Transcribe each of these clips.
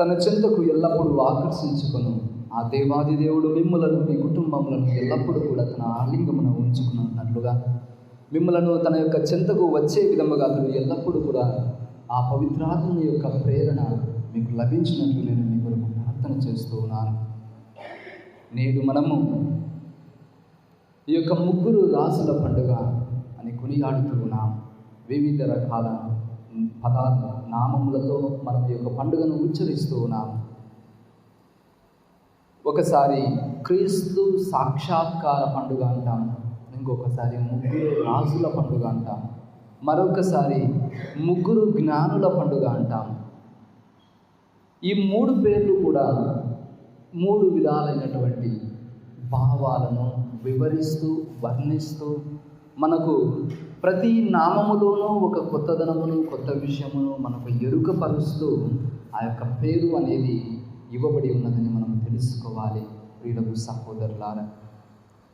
తన చెంతకు ఎల్లప్పుడూ ఆకర్షించుకొను. ఆ దేవాది దేవుడు మిమ్మలను మీ కుటుంబములను ఎల్లప్పుడూ కూడా తన ఆలింగమున ఉంచుకున్నట్లుగా మిమ్మలను తన యొక్క చెంతకు వచ్చే విధముగా అతను ఎల్లప్పుడూ కూడా ఆ పవిత్రాత్మ యొక్క ప్రేరణ మీకు లభించినట్లు నేను మీ కొరకు ప్రార్థన చేస్తూ ఉన్నాను. నేడు మనము ఈ యొక్క ముగ్గురు రాసుల పండుగ అని కొనియాడుతూ ఉన్నాం. వివిధ రకాల పదార్థాలు. నామములతో మనం ఈ యొక్క పండుగను ఉచ్చరిస్తూ ఉన్నాం ఒకసారి క్రీస్తు సాక్షాత్కార పండుగ అంటాం. ఇంకొకసారి ముగ్గురు రాజుల పండుగ అంటాం. మరొకసారి ముగ్గురు జ్ఞానుల పండుగ అంటాం. ఈ మూడు పేర్లు కూడా మూడు విధాలైనటువంటి భావాలను వివరిస్తూ వర్ణిస్తూ మనకు ప్రతి నామములోనూ ఒక కొత్తదనమును కొత్త విషయమును మనకు ఎరుకపరుస్తూ ఆ యొక్క పేరు అనేది ఇవ్వబడి ఉన్నదని మనం తెలుసుకోవాలి. ప్రియులకు సహోదరులారా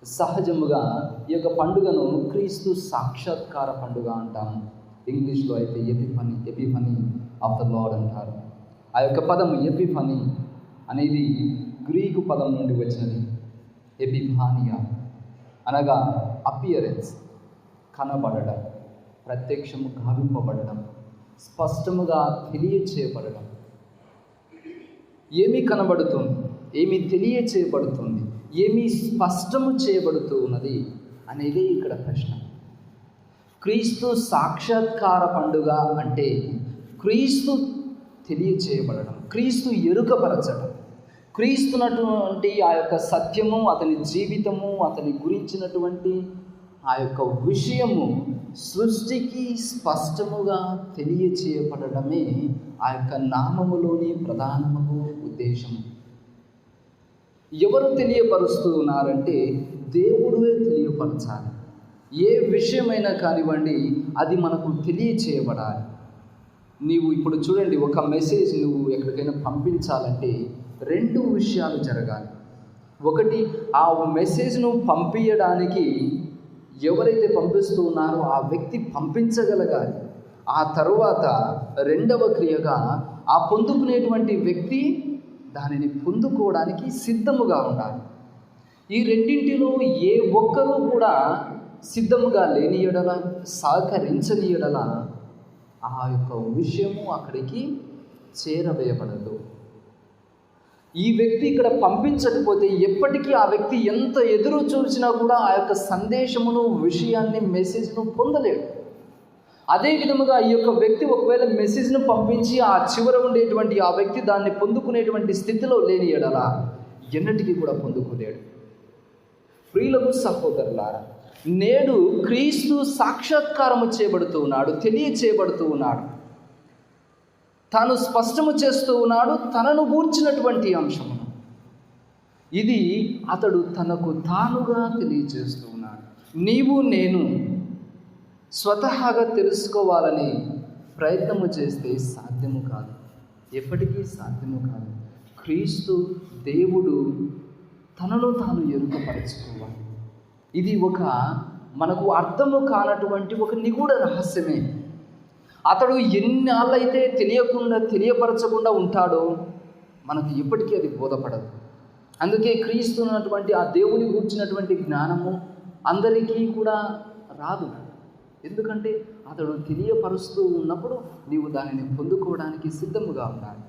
సహజముగా ఈ యొక్క పండుగను క్రీస్తు సాక్షాత్కార పండుగ అంటాము. ఇంగ్లీష్లో అయితే epiphany epiphany of the lord అంటారు. ఆ యొక్క పదం ఎపిఫనీ అనేది గ్రీకు పదం నుండి వచ్చినది. ఎపిఫానియా అనగా అపియరెన్స్. కనబడడం ప్రత్యక్షము గావింపబడడం స్పష్టముగా తెలియచేయబడడం. ఏమి కనబడుతుంది? ఏమి తెలియచేయబడుతుంది? ఏమి స్పష్టము చేయబడుతూ ఉన్నది అనేది ఇక్కడ ప్రశ్న. క్రీస్తు సాక్షాత్కార పండుగ అంటే క్రీస్తు తెలియచేయబడడం క్రీస్తు ఎరుకపరచడం. క్రీస్తునటువంటి ఆ యొక్క సత్యము అతని జీవితము అతని గురించినటువంటి ఆ యొక్క విషయము సృష్టికి స్పష్టముగా తెలియచేయబడమే ఆ యొక్క నామములోని ప్రధానము ఉద్దేశము. ఎవరు తెలియపరుస్తూ ఉన్నారంటే దేవుడే తెలియపరచాలి. ఏ విషయమైనా కానివ్వండి అది మనకు తెలియచేయబడాలి. నీవు ఇప్పుడు చూడండి ఒక మెసేజ్ నువ్వు ఎక్కడికైనా పంపించాలంటే రెండు విషయాలు జరగాలి. ఒకటి ఆ మెసేజ్ను పంపించడానికి ఎవరైతే పంపిస్తూ ఉన్నారో ఆ వ్యక్తి పంపించగలగాలి. ఆ తరువాత రెండవ క్రియగా ఆ పొందుకునేటువంటి వ్యక్తి దానిని పొందుకోవడానికి సిద్ధముగా ఉండాలి. ఈ రెండింటిలో ఏ ఒక్కరూ కూడా సిద్ధముగా లేని ఎడల సహకరించని ఎడల ఆ యొక్క విషయము అక్కడికి చేరవేయబడదు. ఈ వ్యక్తి ఇక్కడ పంపించకపోతే ఎప్పటికీ ఆ వ్యక్తి ఎంత ఎదురు చూసినా కూడా ఆ యొక్క సందేశమును విషయాన్ని మెసేజ్ను పొందలేడు. అదే విధముగా ఈ యొక్క వ్యక్తి ఒకవేళ మెసేజ్ను పంపించి ఆ చివర ఉండేటువంటి ఆ వ్యక్తి దాన్ని పొందుకునేటువంటి స్థితిలో లేని ఎడలా ఎన్నటికీ కూడా పొందుకోలేడు. ప్రియులకు సహోదరులారా నేడు క్రీస్తు సాక్షాత్కారము చేయబడుతూ ఉన్నాడు తెలియచేయబడుతూ ఉన్నాడు. తాను స్పష్టము చేస్తూ ఉన్నాడు తనను గూర్చినటువంటి అంశము. ఇది అతడు తనకు తానుగా తెలియచేస్తూ ఉన్నాడు. నీవు నేను స్వతహాగా తెలుసుకోవాలని ప్రయత్నము చేస్తే సాధ్యము కాదు. ఎప్పటికీ సాధ్యము కాదు. క్రీస్తు దేవుడు తనలో తాను ఎరుకపరచుకోవాలి ఇది ఒక మనకు అర్థము కానటువంటి ఒక నిగూఢ రహస్యమే. అతడు ఎన్నాళ్ళైతే తెలియకుండా తెలియపరచకుండా ఉంటాడో మనకు ఎప్పటికీ అది బోధపడదు. అందుకే క్రీస్తు ఉన్నటువంటి ఆ దేవుని కూర్చున్నటువంటి జ్ఞానము అందరికీ కూడా రాదు. ఎందుకంటే అతడు తెలియపరుస్తూ ఉన్నప్పుడు నీవు దానిని పొందుకోవడానికి సిద్ధముగా ఉండాలి.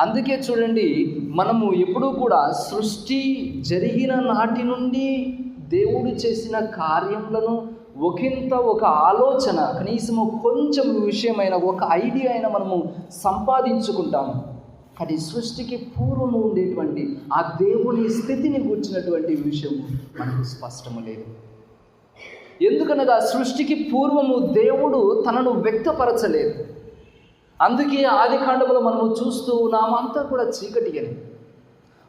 అందుకే చూడండి మనము ఎప్పుడూ కూడా సృష్టి జరిగిన నాటి నుండి దేవుడు చేసిన కార్యములను ఒకంత ఒక ఆలోచన కనీసము కొంచెం విషయమైన ఒక ఐడియా అయినా మనము సంపాదించుకుంటాము కానీ సృష్టికి పూర్వము ఉండేటువంటి ఆ దేవుని స్థితిని కూర్చున్నటువంటి విషయం మనకు స్పష్టము లేదు. ఎందుకనగా సృష్టికి పూర్వము దేవుడు తనను వ్యక్తపరచలేదు. అందుకే ఆది కాండములు మనము చూస్తూ ఉన్నామంతా కూడా చీకటి అని.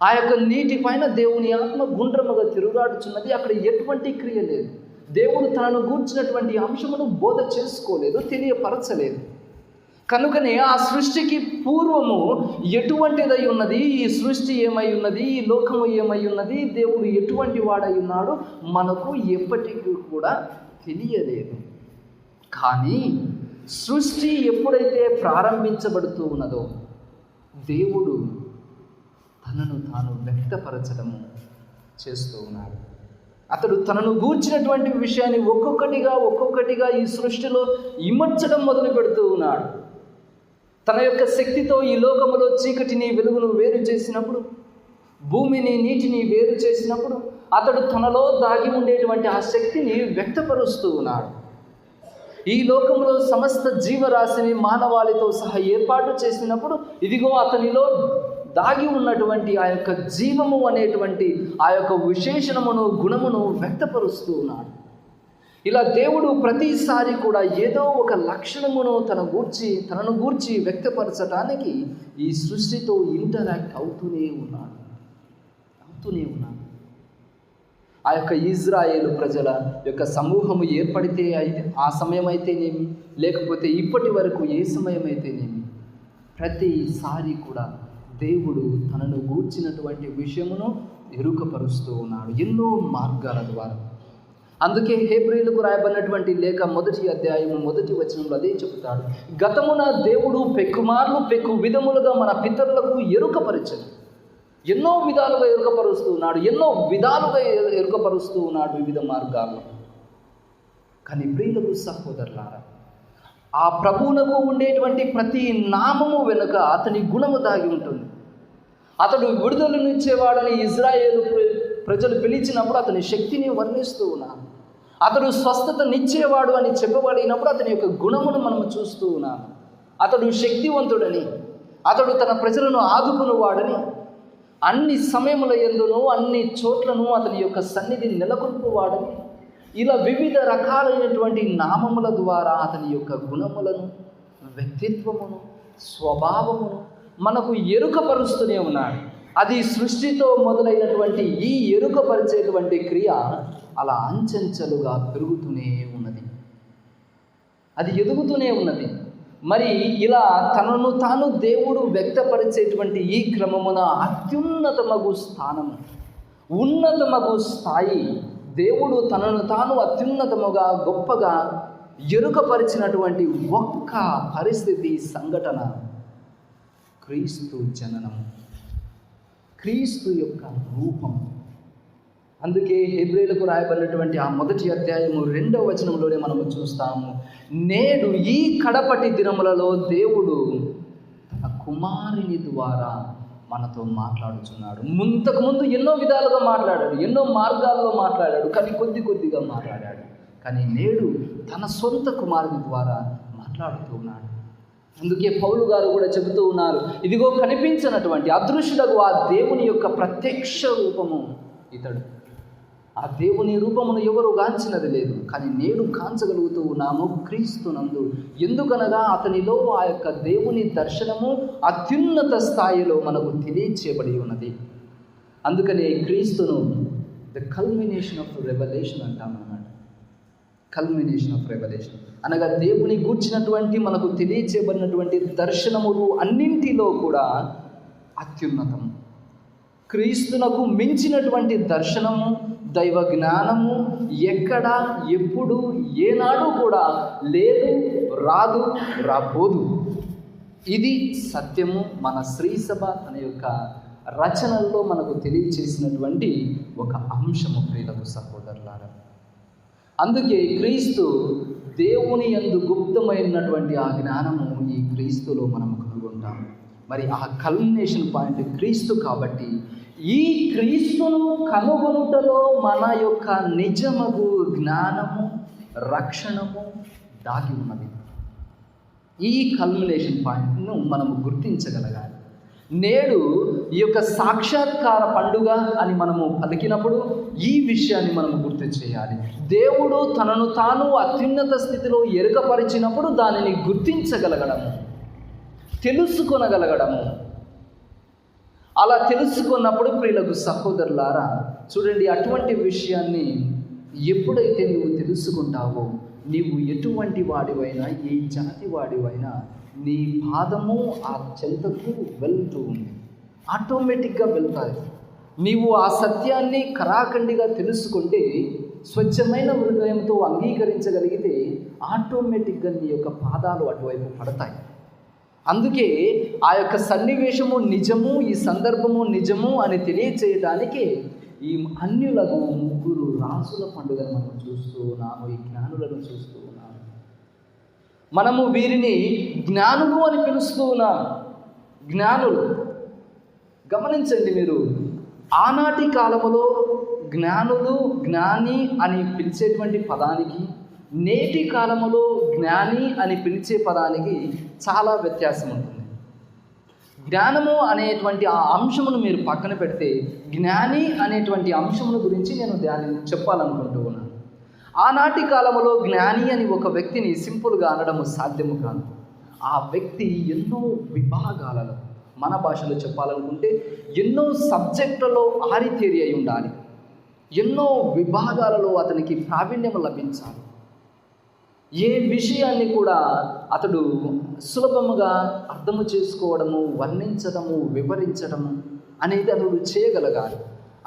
ఆ యొక్క నీటి పైన దేవుని ఆత్మ గుండ్రముగా తిరుగాడుచున్నది అక్కడ ఎటువంటి క్రియ లేదు. దేవుడు తనను గూర్చినటువంటి అంశమును బోధ చేసుకోలేదు తెలియపరచలేదు. కనుకనే ఆ సృష్టికి పూర్వము ఎటువంటిదై ఉన్నది? ఈ సృష్టి ఏమై ఉన్నది? ఈ లోకము ఏమై ఉన్నది? దేవుడు ఎటువంటి వాడై ఉన్నాడు మనకు ఎప్పటికీ కూడా తెలియలేదు. కానీ సృష్టి ఎప్పుడైతే ప్రారంభించబడుతూ ఉన్నదో దేవుడు తనను తాను వ్యక్తపరచడము చేస్తూ ఉన్నాడు. అతడు తనను గూర్చినటువంటి విషయాన్ని ఒక్కొక్కటిగా ఒక్కొక్కటిగా ఈ సృష్టిలో ఇమర్చడం మొదలు పెడుతూ ఉన్నాడు. తన యొక్క శక్తితో ఈ లోకములో చీకటిని వెలుగును వేరు చేసినప్పుడు భూమిని నీటిని వేరు చేసినప్పుడు అతడు తనలో దాగి ఉండేటువంటి ఆ శక్తిని వ్యక్తపరుస్తూ ఉన్నాడు. ఈ లోకంలో సమస్త జీవరాశిని మానవాళితో సహా ఏర్పాటు చేసినప్పుడు ఇదిగో అతనిలో దాగి ఉన్నటువంటి ఆ యొక్క జీవము అనేటువంటి ఆ యొక్క విశేషణమును గుణమును వ్యక్తపరుస్తూ ఉన్నాడు. ఇలా దేవుడు ప్రతిసారి కూడా ఏదో ఒక లక్షణమును తన గూర్చి తనను గూర్చి వ్యక్తపరచడానికి ఈ సృష్టితో ఇంటరాక్ట్ అవుతూనే ఉన్నాడు. అవుతూనే ఉన్నాడు. ఆ యొక్క ఇజ్రాయేల్ ప్రజల యొక్క సమూహము ఏర్పడితే అయితే ఆ సమయం అయితేనేమి లేకపోతే ఇప్పటి వరకు ఏ సమయం అయితేనేమి ప్రతిసారి కూడా దేవుడు తనను గూర్చినటువంటి విషయమును ఎరుకపరుస్తూ ఉన్నాడు ఎన్నో మార్గాల ద్వారా. అందుకే హేబ్రిలకు రాయబడినటువంటి లేఖ మొదటి అధ్యాయము మొదటి వచనంలో అదే చెబుతాడు. గతమున దేవుడు పెక్కుమార్లు పెక్కు విధములుగా మన పితరులకు ఎరుకపరిచను ఎన్నో విధాలుగా ఎరుకపరుస్తూ ఉన్నాడు ఎన్నో విధాలుగా ఎరుకపరుస్తూ ఉన్నాడు వివిధ మార్గాల్లో. కానీ ప్రియులకు సహోదరులారా ఆ ప్రభువునకు ఉండేటువంటి ప్రతి నామము వెనుక అతని గుణము దాగి ఉంటుంది. అతడు విడుదలనిచ్చేవాడని ఇజ్రాయేలు ప్ర- ప్రజలు పిలిచినప్పుడు అతని శక్తిని వర్ణిస్తూ ఉన్నాను అతడు స్వస్థతనిచ్చేవాడు అని చెప్పబడినప్పుడు అతని యొక్క గుణమును మనం చూస్తూ ఉన్నాము అతడు శక్తివంతుడని అతడు తన ప్రజలను ఆదుకునేవాడని అన్ని సమయముల ఎందును అన్ని చోట్లను అతని యొక్క సన్నిధి నెలకొల్పువాడని ఇలా వివిధ రకాలైనటువంటి నామముల ద్వారా అతని యొక్క గుణములను వ్యక్తిత్వమును స్వభావమును మనకు ఎరుకపరుస్తూనే ఉన్నాడు. అది సృష్టితో మొదలైనటువంటి ఈ ఎరుకపరిచేటువంటి క్రియ అలా అంచెంచెలుగా పెరుగుతూనే ఉన్నది. అది ఎదుగుతూనే ఉన్నది. మరి ఇలా తనను తాను దేవుడు వ్యక్తపరిచేటువంటి ఈ క్రమమున అత్యున్నతమగు స్థానము ఉన్నతమగు స్థాయి దేవుడు తనను తాను అత్యున్నతముగా గొప్పగా ఎరుకపరిచినటువంటి ఒక్క పరిస్థితి సంఘటన క్రీస్తు జననము. క్రీస్తు యొక్క రూపం. అందుకే హెబ్రేలకు రాయబడినటువంటి ఆ మొదటి అధ్యాయము రెండవ వచనంలోనే మనము చూస్తాము. నేడు ఈ కడపటి దినములలో దేవుడు తన కుమారుని ద్వారా మనతో మాట్లాడుచున్నాడు. ముంతకు ముందు ఎన్నో విధాలుగా మాట్లాడాడు ఎన్నో మార్గాల్లో మాట్లాడాడు కానీ కొద్ది కొద్దిగా మాట్లాడాడు. కానీ నేడు తన సొంత కుమారుని ద్వారా మాట్లాడుతున్నాడు అందుకే పౌలు గారు కూడా చెబుతూ ఉన్నారు ఇదిగో కనిపించినటువంటి అదృశ్యుడకు ఆ దేవుని యొక్క ప్రత్యక్ష రూపము ఇతడు. ఆ దేవుని రూపమును ఎవరు గాంచినది లేదు కానీ నేడు కాంచగలుగుతూ ఉన్నాము క్రీస్తునందు. ఎందుకనగా అతనిలో ఆ యొక్క దేవుని దర్శనము అత్యున్నత స్థాయిలో మనకు తెలియచేయబడి ఉన్నది. అందుకనే క్రీస్తును ద కల్మినేషన్ ఆఫ్ రెవల్యూషన్ అంటాం మనం. Culmination of revolution. అనగా దేవుని గూర్చినటువంటి మనకు తెలియచేయబడినటువంటి దర్శనములు అన్నింటిలో కూడా అత్యున్నతం క్రీస్తునకు మించినటువంటి దర్శనము దైవ జ్ఞానము ఎక్కడ ఎప్పుడు ఏనాడు కూడా లేదు రాదు రాబోదు. ఇది సత్యము. మన శ్రీసభ అనే యొక్క రచనల్లో మనకు తెలియచేసినటువంటి ఒక అంశము ప్రియులకు సహోదరులారా. అందుకే క్రీస్తు దేవుని యందు గుప్తమైనటువంటి ఆ జ్ఞానము ఈ క్రీస్తులో మనం కనుగొంటాం. మరి ఆ కల్మినేషన్ పాయింట్ క్రీస్తు కాబట్టి ఈ క్రీస్తును కనుగొనుటలో మన యొక్క నిజమగు జ్ఞానము రక్షణము దాగి ఉన్నది. ఈ కల్మినేషన్ పాయింట్ను మనము గుర్తించగలగాలి. నేడు ఈ యొక్క సాక్షాత్కార పండుగ అని మనము పలికినప్పుడు ఈ విషయాన్ని మనము గుర్తు చేయాలి. దేవుడు తనను తాను అత్యున్నత స్థితిలో ఎరుకపరిచినప్పుడు దానిని గుర్తించగలగడము తెలుసుకొనగలగడము. అలా తెలుసుకున్నప్పుడు ప్రియులకు సహోదరులారా చూడండి అటువంటి విషయాన్ని ఎప్పుడైతే నువ్వు తెలుసుకుంటావో నీవు ఎటువంటి వాడివైనా ఏ జాతి వాడివైనా నీ పాదము ఆ చెంతకు వెళ్తూ ఉంది. ఆటోమేటిక్గా వెళ్తాయి. నీవు ఆ సత్యాన్ని కరాఖండిగా తెలుసుకుంటే స్వచ్ఛమైన హృదయంతో అంగీకరించగలిగితే ఆటోమేటిక్గా నీ యొక్క పాదాలు అటువైపు పడతాయి. అందుకే ఆ యొక్క సన్నివేశము నిజము ఈ సందర్భము నిజము అని తెలియచేయడానికి ఈ అన్యులకు ముగ్గురు రాసుల పండుగను మనం చూస్తూ ఉన్నాము ఈ జ్ఞానులను చూస్తూ మనము వీరిని జ్ఞానులు అని పిలుస్తూ ఉన్నాం జ్ఞానులు. గమనించండి మీరు. ఆనాటి కాలములో జ్ఞానులు జ్ఞాని అని పిలిచేటువంటి పదానికి నేటి కాలములో జ్ఞాని అని పిలిచే పదానికి చాలా వ్యత్యాసం ఉంటుంది. జ్ఞానము అనేటువంటి ఆ అంశమును మీరు పక్కన పెడితే జ్ఞాని అనేటువంటి అంశమును గురించి నేను దాన్ని చెప్పాలనుకుంటూ ఆనాటి కాలంలో జ్ఞాని అని ఒక వ్యక్తిని సింపుల్గా అనడము సాధ్యము కాదు. ఆ వ్యక్తి ఎన్నో విభాగాలలో మన భాషలో చెప్పాలనుకుంటే ఎన్నో సబ్జెక్టులలో ఆరితేరి అయి ఉండాలి. ఎన్నో విభాగాలలో అతనికి ప్రావీణ్యం లభించాలి. ఏ విషయాన్ని కూడా అతడు సులభముగా అర్థము చేసుకోవడము వర్ణించడము వివరించడము అనేది అతడు చేయగలగాలి.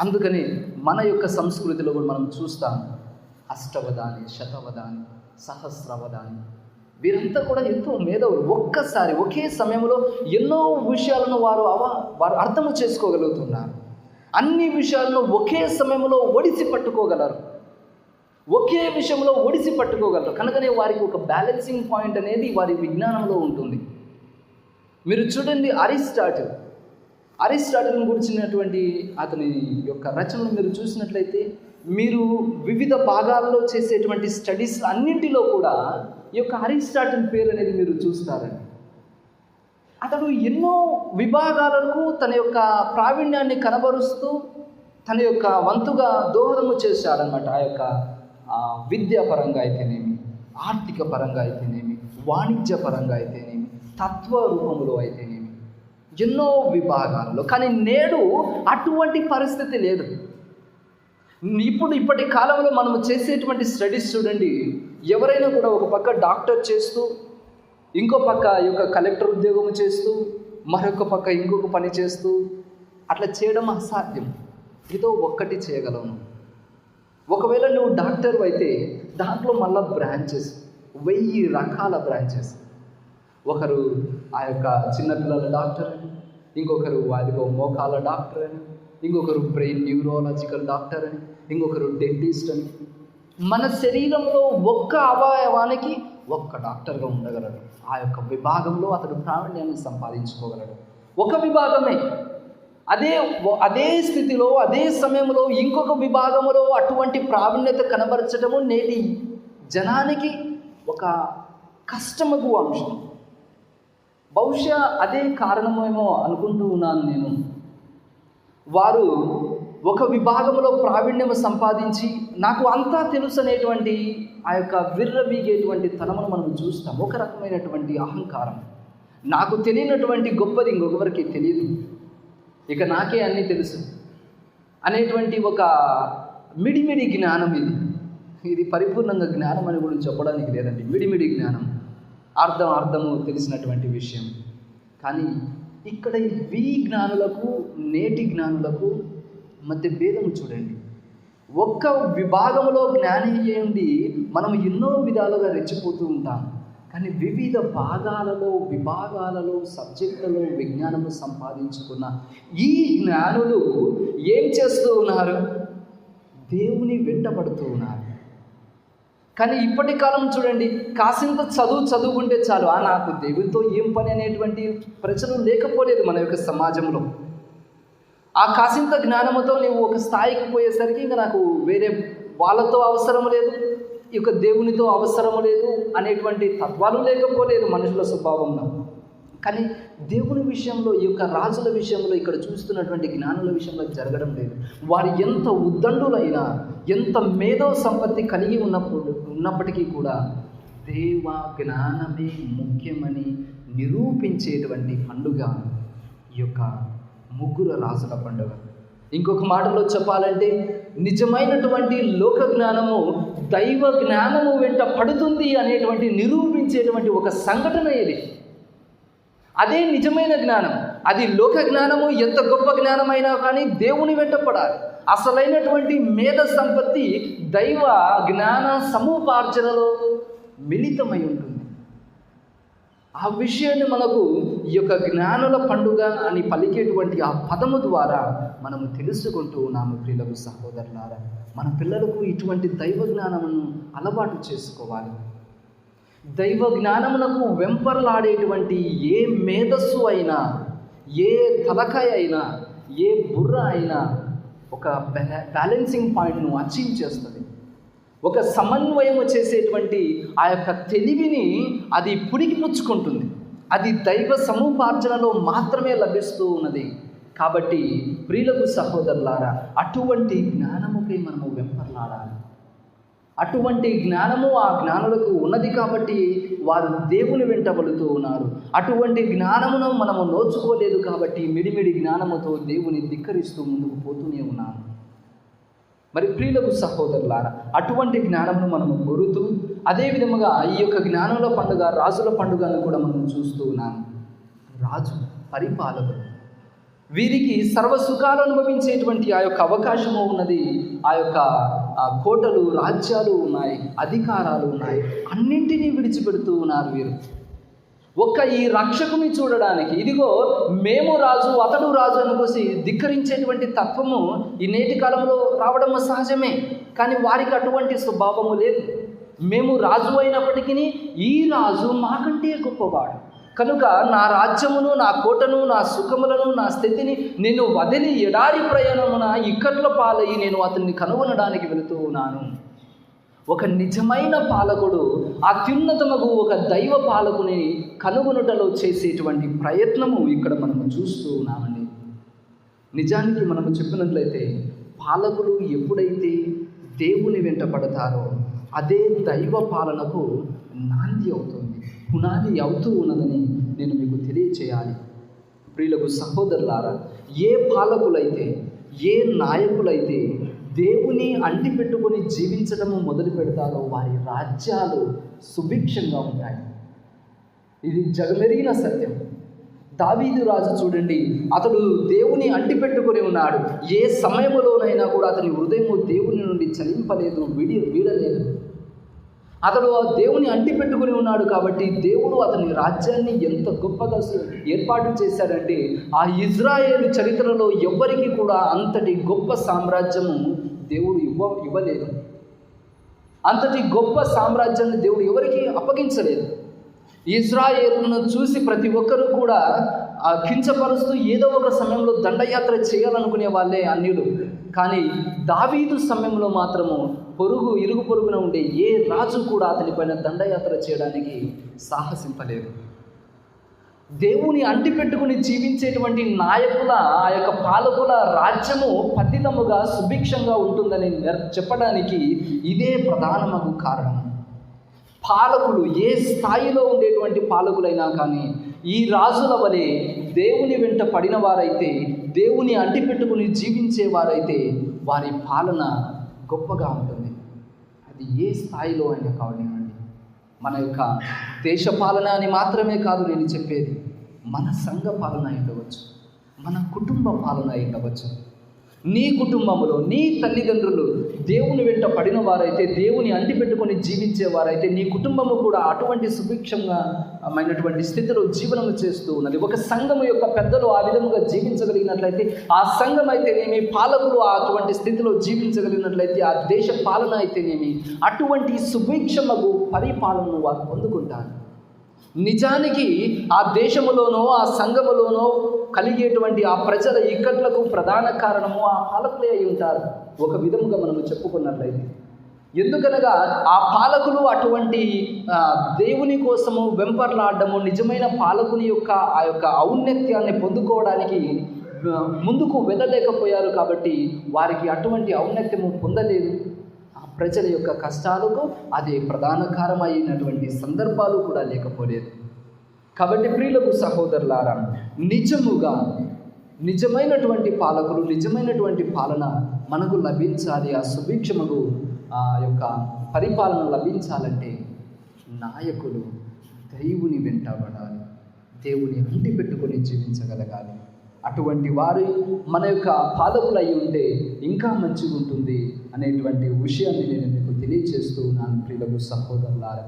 అందుకని మన యొక్క సంస్కృతిలో కూడా మనం చూస్తాము అష్టవదాని శతవదాని సహస్రవదాని. వీరంతా కూడా ఎంతో మేధవులు. ఒక్కసారి ఒకే సమయంలో ఎన్నో విషయాలను వారు అవ వారు అర్థము చేసుకోగలుగుతున్నారు. అన్ని విషయాలను ఒకే సమయంలో ఒడిసి పట్టుకోగలరు. ఒకే విషయంలో ఒడిసి పట్టుకోగలరు. కనుకనే వారికి ఒక బ్యాలెన్సింగ్ పాయింట్ అనేది వారి విజ్ఞానంలో ఉంటుంది. మీరు చూడండి అరిస్టాటిల్. అరిస్టాటిల్ని గురించినటువంటి అతని యొక్క రచనలు మీరు చూసినట్లయితే మీరు వివిధ భాగాల్లో చేసేటువంటి స్టడీస్ అన్నింటిలో కూడా ఈ యొక్క అరిస్టాటిల్ పేరు అనేది మీరు చూస్తారండి. అతడు ఎన్నో విభాగాలకు తన యొక్క ప్రావీణ్యాన్ని కనబరుస్తూ తన యొక్క వంతుగా దోహదము చేశాడనమాట ఆ యొక్క ఆ, విద్యాపరంగా అయితేనేమి ఆర్థిక పరంగా అయితేనేమి వాణిజ్య పరంగా అయితేనేమి తత్వ రూపంలో అయితేనేమి ఎన్నో విభాగాలలో. కానీ నేడు అటువంటి పరిస్థితి లేదు. ఇప్పుడు ఇప్పటి కాలంలో మనం చేసేటువంటి స్టడీస్ చూడండి. ఎవరైనా కూడా ఒక పక్క డాక్టర్ చేస్తూ ఇంకో పక్క ఈ యొక్క కలెక్టర్ ఉద్యోగం చేస్తూ మరొక పక్క ఇంకొక పని చేస్తూ అట్లా చేయడం అసాధ్యం. ఏదో ఒక్కటి చేయగలము ఒకవేళ నువ్వు డాక్టర్ అయితే దాంట్లో మళ్ళా బ్రాంచెస్ వెయ్యి రకాల బ్రాంచెస్. ఒకరు ఆ యొక్క చిన్నపిల్లల డాక్టర్ అని ఇంకొకరు అదిగో మోకాల డాక్టర్ అని ఇంకొకరు బ్రెయిన్ న్యూరాలజికల్ డాక్టర్ అని ఇంకొకరు డెంటిస్ట్ అని. మన శరీరంలో ఒక్క అవయవానికి ఒక్క డాక్టర్గా ఉండగలడు. ఆ యొక్క విభాగంలో అతడు ప్రావీణ్యాన్ని సంపాదించుకోగలడు. ఒక విభాగమే. అదే అదే స్థితిలో అదే సమయంలో ఇంకొక విభాగంలో అటువంటి ప్రావీణ్యత కనబరచడము నేటి జనానికి ఒక కష్టమగు అంశం. బహుశా అదే కారణమేమో అనుకుంటూ ఉన్నాను నేను. వారు ఒక విభాగంలో ప్రావీణ్యం సంపాదించి నాకు అంతా తెలుసు అనేటువంటి ఆ యొక్క విర్రవీగేటువంటి తనమును మనం చూస్తాం. ఒక రకమైనటువంటి అహంకారం. నాకు తెలియనటువంటి గొప్పది ఇంకొకరికి తెలియదు ఇక నాకే అన్నీ తెలుసు అనేటువంటి ఒక మిడిమిడి జ్ఞానం ఇది. ఇది పరిపూర్ణంగా జ్ఞానం అని కూడా చెప్పడానికి లేదండి. మిడిమిడి జ్ఞానం. అర్థం అర్థము తెలిసినటువంటి విషయం. కానీ ఇక్కడ వి జ్ఞానులకు నేటి జ్ఞానులకు మధ్య భేదం చూడండి. ఒక్క విభాగంలో జ్ఞాని అయ్యండి మనం ఎన్నో విధాలుగా రెచ్చిపోతూ ఉంటాం. కానీ వివిధ భాగాలలో విభాగాలలో సబ్జెక్టులలో విజ్ఞానము సంపాదించుకున్న ఈ జ్ఞానులు ఏం చేస్తూ ఉన్నారు? దేవుని వెంటబడుతూ ఉన్నారు. కానీ ఇప్పటి కాలం చూడండి కాసింత చదువు చదువుకుంటే చాలు. ఆ నాకు దేవునితో ఏం పని అనేటువంటి ప్రచనం లేకపోలేదు మన యొక్క సమాజంలో. ఆ కాసింత జ్ఞానముతో నీవు ఒక స్థాయికి పోయేసరికి ఇంకా నాకు వేరే వాళ్ళతో అవసరం లేదు ఈ యొక్క దేవునితో అవసరం లేదు అనేటువంటి తత్వాలు లేకపోలేదు మనుషుల స్వభావంలో. కానీ దేవుని విషయంలో ఈ యొక్క రాజుల విషయంలో ఇక్కడ చూస్తున్నటువంటి జ్ఞానుల విషయంలో జరగడం లేదు. వారు ఎంత ఉద్దండులైనా ఎంత మేధో సంపత్తి కలిగి ఉన్నప్పుడు ఉన్నప్పటికీ కూడా దేవ జ్ఞానమే ముఖ్యమని నిరూపించేటువంటి పండుగ ఈ యొక్క ముగ్గురు రాజుల పండుగ. ఇంకొక మాటలో చెప్పాలంటే నిజమైనటువంటి లోక జ్ఞానము దైవ జ్ఞానము వెంట పడుతుంది అనేటువంటి నిరూపించేటువంటి ఒక సంఘటన ఇది. అదే నిజమైన జ్ఞానం. అది లోక జ్ఞానము ఎంత గొప్ప జ్ఞానమైనా కానీ దేవుని వెంటపడాలి అసలైనటువంటి మేధ సంపత్తి దైవ జ్ఞాన సమూపార్జనలో మిళితమై ఉంటుంది. ఆ విషయాన్ని మనకు ఈ యొక్క జ్ఞానుల పండుగ అని పలికేటువంటి ఆ పదము ద్వారా మనము తెలుసుకుంటూ ఉన్నాము ప్రియులకు సహోదరులారా. మన పిల్లలకు ఇటువంటి దైవ జ్ఞానమును అలవాటు చేసుకోవాలి. దైవ జ్ఞానమునకు వెంపర్లాడేటువంటి ఏ మేధస్సు అయినా ఏ తలకాయ అయినా ఏ బుర్ర అయినా ఒక బ్యాలెన్సింగ్ పాయింట్ను అచీవ్ చేస్తుంది. ఒక సమన్వయము చేసేటువంటి ఆ యొక్క తెలివిని అది పుడికిపుచ్చుకుంటుంది అది దైవ సమూపార్జనలో మాత్రమే లభిస్తూ ఉన్నది. కాబట్టి ప్రియులకు సహోదరులారా అటువంటి జ్ఞానముకై మనము వెంపర్లాడాలి. అటువంటి జ్ఞానము ఆ జ్ఞానులకు ఉన్నది కాబట్టి వారు దేవుని వెంటబడుతూ ఉన్నారు. అటువంటి జ్ఞానమును మనము నోచుకోలేదు కాబట్టి మిడిమిడి జ్ఞానముతో దేవుని ధిక్కరిస్తూ ముందుకు పోతూనే ఉన్నాను మరి ప్రియులకు సహోదరులారా అటువంటి జ్ఞానమును మనము కోరుతూ అదే విధముగా ఈ యొక్క జ్ఞానుల పండుగ రాజుల పండుగను కూడా మనం చూస్తూ ఉన్నాము. రాజు పరిపాలకుడు. వీరికి సర్వ సుఖాలు అనుభవించేటువంటి ఆ యొక్క అవకాశము ఉన్నది ఆ యొక్క కోటలు రాజ్యాలు ఉన్నాయి అధికారాలు ఉన్నాయి. అన్నింటినీ విడిచిపెడుతూ ఉన్నారు వీరు. ఒక్క ఈ రక్షకుని చూడడానికి ఇదిగో మేము రాజు అతడు రాజు అనుకోసి ధిక్కరించేటువంటి తత్వము ఈ నేటి కాలంలో రావడం సహజమే. కానీ వారికి అటువంటి స్వభావము లేదు. మేము రాజు అయినప్పటికీ ఈ రాజు మాకంటే గొప్పవాడు. కనుక నా రాజ్యమును నా కోటను నా సుఖములను నా స్థితిని నేను వదిలి ఎడారి ప్రయాణమున ఇక్కట్ల పాలయ్యి నేను అతన్ని కనుగొనడానికి వెళుతూ ఉన్నాను. ఒక నిజమైన పాలకుడు అత్యున్నతమగు ఒక దైవ పాలకుని కనుగొనుటలో చేసేటువంటి ప్రయత్నము ఇక్కడ మనము చూస్తూ ఉన్నామండి. నిజానికి మనము చెప్పినట్లయితే పాలకులు ఎప్పుడైతే దేవుని వెంట పడతారో అదే దైవ పాలనకు నాంది అవుతుంది పునాది అవుతూ ఉన్నదని నేను మీకు తెలియచేయాలి. ప్రియులకు సహోదరులారా ఏ పాలకులైతే ఏ నాయకులైతే దేవుని అంటి పెట్టుకొని జీవించడము మొదలు పెడతారో వారి రాజ్యాలు సుభిక్షంగా ఉంటాయి. ఇది జగమెరిగిన సత్యం. దావీదు రాజు చూడండి అతడు దేవుని అంటిపెట్టుకొని ఉన్నాడు. ఏ సమయంలోనైనా కూడా అతని హృదయము దేవుని నుండి చలింపలేదు విడి వీడలేదు. అతడు ఆ దేవుని అంటి పెట్టుకుని ఉన్నాడు కాబట్టి దేవుడు అతని రాజ్యాన్ని ఎంత గొప్పగా ఏర్పాటు చేశాడంటే ఆ ఇజ్రాయేల్ చరిత్రలో ఎవ్వరికీ కూడా అంతటి గొప్ప సామ్రాజ్యము దేవుడు ఇవ్వ ఇవ్వలేదు. అంతటి గొప్ప సామ్రాజ్యాన్ని దేవుడు ఎవరికి అప్పగించలేదు. ఇజ్రాయేల్ను చూసి ప్రతి ఒక్కరూ కూడా ఆ కించపరుస్తూ ఏదో ఒక సమయంలో దండయాత్ర చేయాలనుకునే వాళ్ళే అన్యులు. కానీ దావీదు సమయంలో మాత్రము పొరుగు ఇరుగు పొరుగున ఉండే ఏ రాజు కూడా అతనిపైన దండయాత్ర చేయడానికి సాహసింపలేదు. దేవుని అంటి పెట్టుకుని జీవించేటువంటి నాయకుల ఆ యొక్క పాలకుల రాజ్యము పతితముగా సుభిక్షంగా ఉంటుందని చెప్పడానికి ఇదే ప్రధానమగు కారణం. పాలకులు ఏ స్థాయిలో ఉండేటువంటి పాలకులైనా కానీ ఈ రాజుల వలె దేవుని వెంట పడిన వారైతే దేవుని అంటిపెట్టుకుని జీవించే వారైతే వారి పాలన గొప్పగా ఉంటుంది. అది ఏ స్థాయిలో అయినా కావనివ్వండి మన యొక్క దేశ పాలన అని మాత్రమే కాదు నేను చెప్పేది మన సంఘ పాలన ఉండవచ్చు మన కుటుంబ పాలన ఉండవచ్చు. నీ కుటుంబంలో నీ తల్లిదండ్రులు దేవుని వెంట పడిన వారైతే దేవుని అంటి పెట్టుకొని జీవించే వారైతే నీ కుటుంబము కూడా అటువంటి సుభిక్షమైనటువంటి స్థితిలో జీవనం చేస్తూ ఉన్నది. ఒక సంఘము యొక్క పెద్దలు ఆ విధముగా జీవించగలిగినట్లయితే ఆ సంఘం అయితేనేమి పాలకులు ఆ అటువంటి స్థితిలో జీవించగలిగినట్లయితే ఆ దేశ పాలన అయితేనేమి అటువంటి సుభిక్షమకు పరిపాలనను వారు పొందుకుంటారు. నిజానికి ఆ దేశములోనో ఆ సంఘములోనో కలిగేటువంటి ఆ ప్రజల ఇక్కట్లకు ప్రధాన కారణము ఆ పాలకులే అయి ఉంటారు. ఒక విధముగా మనము చెప్పుకున్నట్లయితే. ఎందుకనగా ఆ పాలకులు అటువంటి దేవుని కోసము వెంపర్లాడము నిజమైన పాలకుని యొక్క ఆ యొక్క ఔన్నత్యాన్ని పొందుకోవడానికి ముందుకు వెళ్ళలేకపోయారు కాబట్టి వారికి అటువంటి ఔన్నత్యము పొందలేదు. ప్రజల యొక్క కష్టాలకు అది ప్రధాన కారణమైనటువంటి సందర్భాలు కూడా లేకపోలేదు. కాబట్టి ప్రియులకు సహోదరులారా నిజముగా నిజమైనటువంటి పాలకులు నిజమైనటువంటి పాలన మనకు లభించాలి ఆ సుభిక్షముకు ఆ యొక్క పరిపాలన లభించాలంటే నాయకులు దైవుని వెంటబడాలి దేవుని అంటి పెట్టుకొని జీవించగలగాలి. అటువంటి వారు మన యొక్క పాలకులు అయి ఉంటే ఇంకా మంచిగా ఉంటుంది అనేటువంటి విషయాన్ని నేను మీకు తెలియచేస్తూ ఉన్నాను ప్రియులకు సహోదరులారా.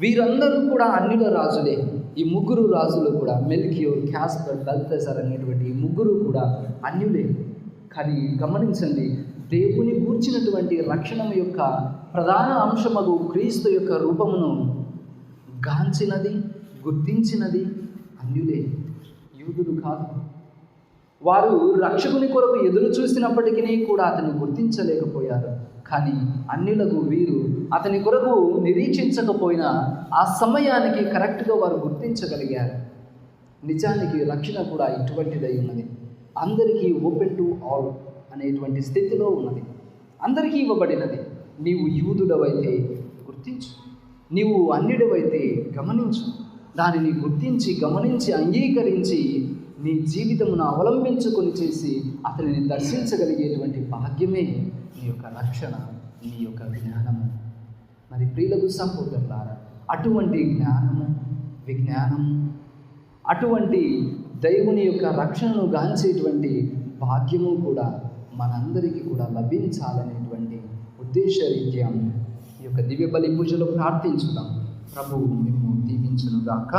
వీరందరూ కూడా అన్యుల రాజులే. ఈ ముగ్గురు రాజులు కూడా మెల్కియోర్ క్యాస్పర్ బల్తసర్ అనేటువంటి ఈ ముగ్గురు కూడా అన్యులే. కానీ గమనించండి దేవుని గూర్చినటువంటి రక్షణ యొక్క ప్రధాన అంశమగు క్రీస్తు యొక్క రూపమును గాంచినది గుర్తించినది అన్యులే. యూదులు కాదు. వారు రక్షకుని కొరకు ఎదురు చూసినప్పటికీ కూడా అతన్ని గుర్తించలేకపోయారు. కానీ అన్నిలకు వీరు అతని కొరకు నిరీక్షించకపోయినా ఆ సమయానికి కరెక్ట్గా వారు గుర్తించగలిగారు. నిజానికి రక్షణ కూడా ఇటువంటిదై ఉన్నది. అందరికీ ఓపెన్ టు ఆల్ అనేటువంటి స్థితిలో ఉన్నది. అందరికీ ఇవ్వబడినది. నీవు యూదుడవైతే గుర్తించు. నీవు అన్యుడవైతే గమనించు. దానిని గుర్తించి గమనించి అంగీకరించి నీ జీవితమును అవలంబించుకొని చేసి అతనిని దర్శించగలిగేటువంటి భాగ్యమే నీ యొక్క రక్షణ నీ యొక్క జ్ఞానము. మరి ప్రియులకు సహోదరులారా అటువంటి జ్ఞానము విజ్ఞానము అటువంటి దైవుని యొక్క రక్షణను గాంచేటువంటి భాగ్యము కూడా మనందరికీ కూడా లభించాలనేటువంటి ఉద్దేశరీత్యా ఈ యొక్క దివ్య బలి పూజలో ప్రార్థించుదాం. ప్రభువు మేము దీవించునుగాక.